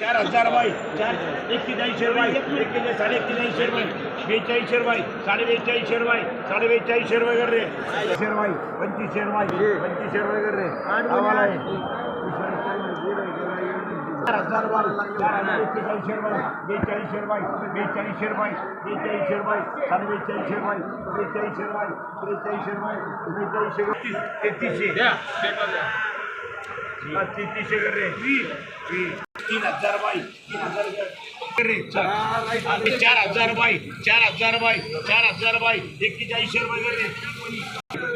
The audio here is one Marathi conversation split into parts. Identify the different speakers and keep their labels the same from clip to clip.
Speaker 1: चार हजार बाई चार एक्केचाळीस रुपये एक्केचाळीस साडे एक्केचाळीस रुपये बेचाळीस रुपये साडे बेचाळीस रुपये साडे बेचाळीस रुपये कर रे रुपये पंचवीस रुपये पंचवीस रुपये कर रे आम्हाला. चार हजार रुपये चार हजार एक्केचाळीस बेचाळीस रुपये बेचाळीस रुपये बेचाळीस रुपये साडे बेचाळीस रुपये बेचाळीस रुपये त्रेचाळीस रुपये बेचाळीस रुपये तेहतीसशे हा, तेहतीसशे कर रे तीन हजार बाई तीन हजार चार हजार बाई चार हजार बाई चार हजार बाई. एक्केचाळीसशे रुपये कर रे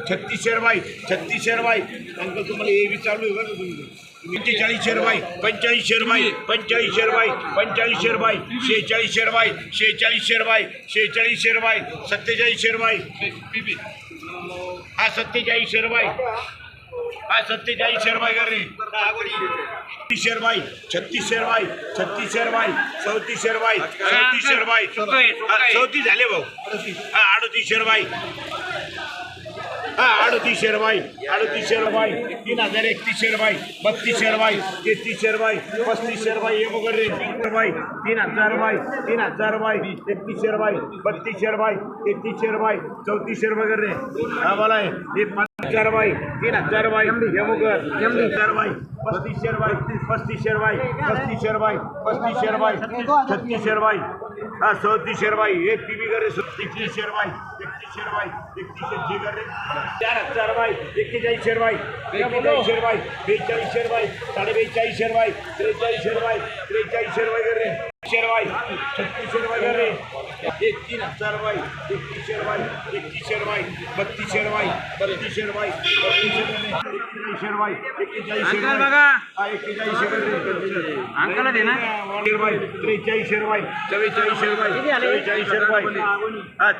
Speaker 1: छत्तीस रुपये छत्तीसशे अंकल तुम्हाला हे बी चालू आहे बरं तुम्ही पंचेचाळीस रुपये पंचेचाळीस रुपये पंचेचाळीसशे रुपये पंचेचाळीसशे रुपये शेहेचाळीस रुपये शेहेचाळीसशे रुपये शेहेचाळीसशे रुपये हा सत्तेचाळीस रुपये हा सत्तेचाळीस रुपये कर रे? छत्तीसशे रुपये छत्तीसशे रुपये छत्तीसशे रुपये चौतीसशे रुपये चौतीसशे रुपये हा, चौतीस झाले भाऊ. हा अडतीसशे रुपये हा अडतीसशे रुपये अडतीसशे रुपये तीन हजार एकतीसशे रुपये बत्तीसशे रुपये तेहतीसशे रुपये पस्तीसशे रुपये हे वगैरे रुपये तीन हजार रुपये तीन हजार रुपये एकतीसशे रुपये बत्तीसशे रुपये तेहतीसशे रुपये चौतीसशे रुपये कर रे. हा मला आहे हे पाच हजार रुपये तीन हजार रुपये हे वगैरे हजार रुपये पस्तीसशे रुपये पस्तीसशे रुपये पस्तीसशे रुपये पस्तीसशे रुपये छत्तीसशे रुपये हा चौतीसशे रुपये हे पी बी करे एकतीसशे रुपये एकतीसशे रुपये एकतीसशे जे करे चार हजार रुपये एक्केचाळीसशे रुपये एक्केचाळीसशे रुपये बेचाळीसशे रुपये साडे बेचाळीसशे रुपये त्रेचाळीसशे रुपये त्रेचाळीसशे रुपये करे एकशे रुपये छत्तीसशे रुपये करे एक तीन हजार बाई एक टी शर्ट बाई एक टी शर्ट बाई बत्तीस शर्ट बाई बत्तीस
Speaker 2: शर्ट
Speaker 1: बाई
Speaker 2: बत्तीस
Speaker 1: रुपये एक्केचाळीसशे अंकल
Speaker 2: बघा. दे ना.
Speaker 1: हा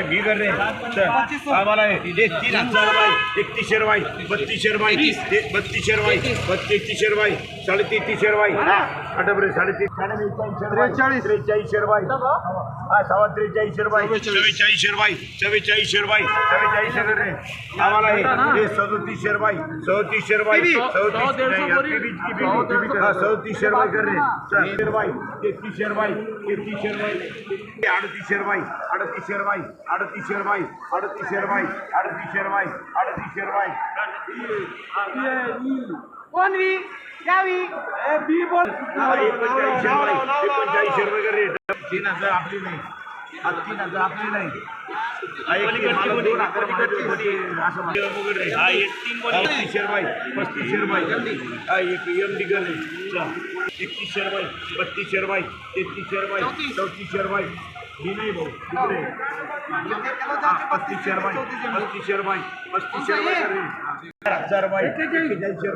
Speaker 1: मी कर रे आम्हाला तीन हजार रुपये. एकतीसशे रुपये बत्तीसशे रुपये ते- बत्तीसशे रुपये बत्तीसशे रुपये साडेतीसशे रुपये आठव रे साडेतीस. साडे त्रेचाळीस त्रेचाळीसशे रुपये हा सव्वा त्रेचाळीसशे रुपये चव्वेचाळीसशे रुपये चव्वेचाळीसशे रुपये चव्वेचाळीसशे कर रे आम्हाला हे- हे रुपये चौतीसशे रुपये चौतीस हा चौतीसशे रुपये कर रे तेहतीसशे रुपये अडतीसशे रुपये अडतीसशे रुपये अडतीसशे रुपये अडतीसशे रुपये अडतीसशे रुपये अडतीसशे रुपये
Speaker 2: कोण वी यावी
Speaker 1: एकोणचाळीसशे रुपये एकोणचाळीसशे रुपये कर रे तीन हजार आपली नाही हा तीन हजार आपली नाही. हा, एक तीन मला दोन हजार माझे होते. असं म्हणतो. हा, एक एम डी नाही भाऊ. हा, पस्तीसशे रुपये पस्तीसशे रुपये कर रे. चार हजार रुपये एक्केचाळीसशे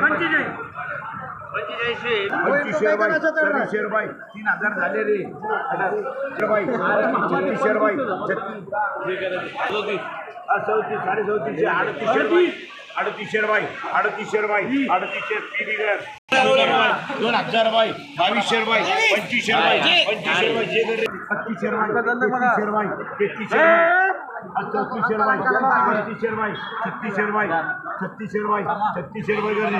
Speaker 1: रुपये रुपये तीन हजार झाले रे रुपये छत्तीस हा, चौतीस साडे चौतीसशे अडतीसशे रुपये अडतीसशे रुपये अडतीसशे रुपये अडतीसशे दोन हजार रुपये बावीसशे रुपये पंचवीसशे रुपये पंचवीसशे रुपये जे तेहतीसशे रुपये तेहतीसशे रुपये हा, चौतीसशे रुपये पस्तीसशे रुपये छत्तीसशे रुपये छत्तीसशे रुपये छत्तीसशे रुपये करे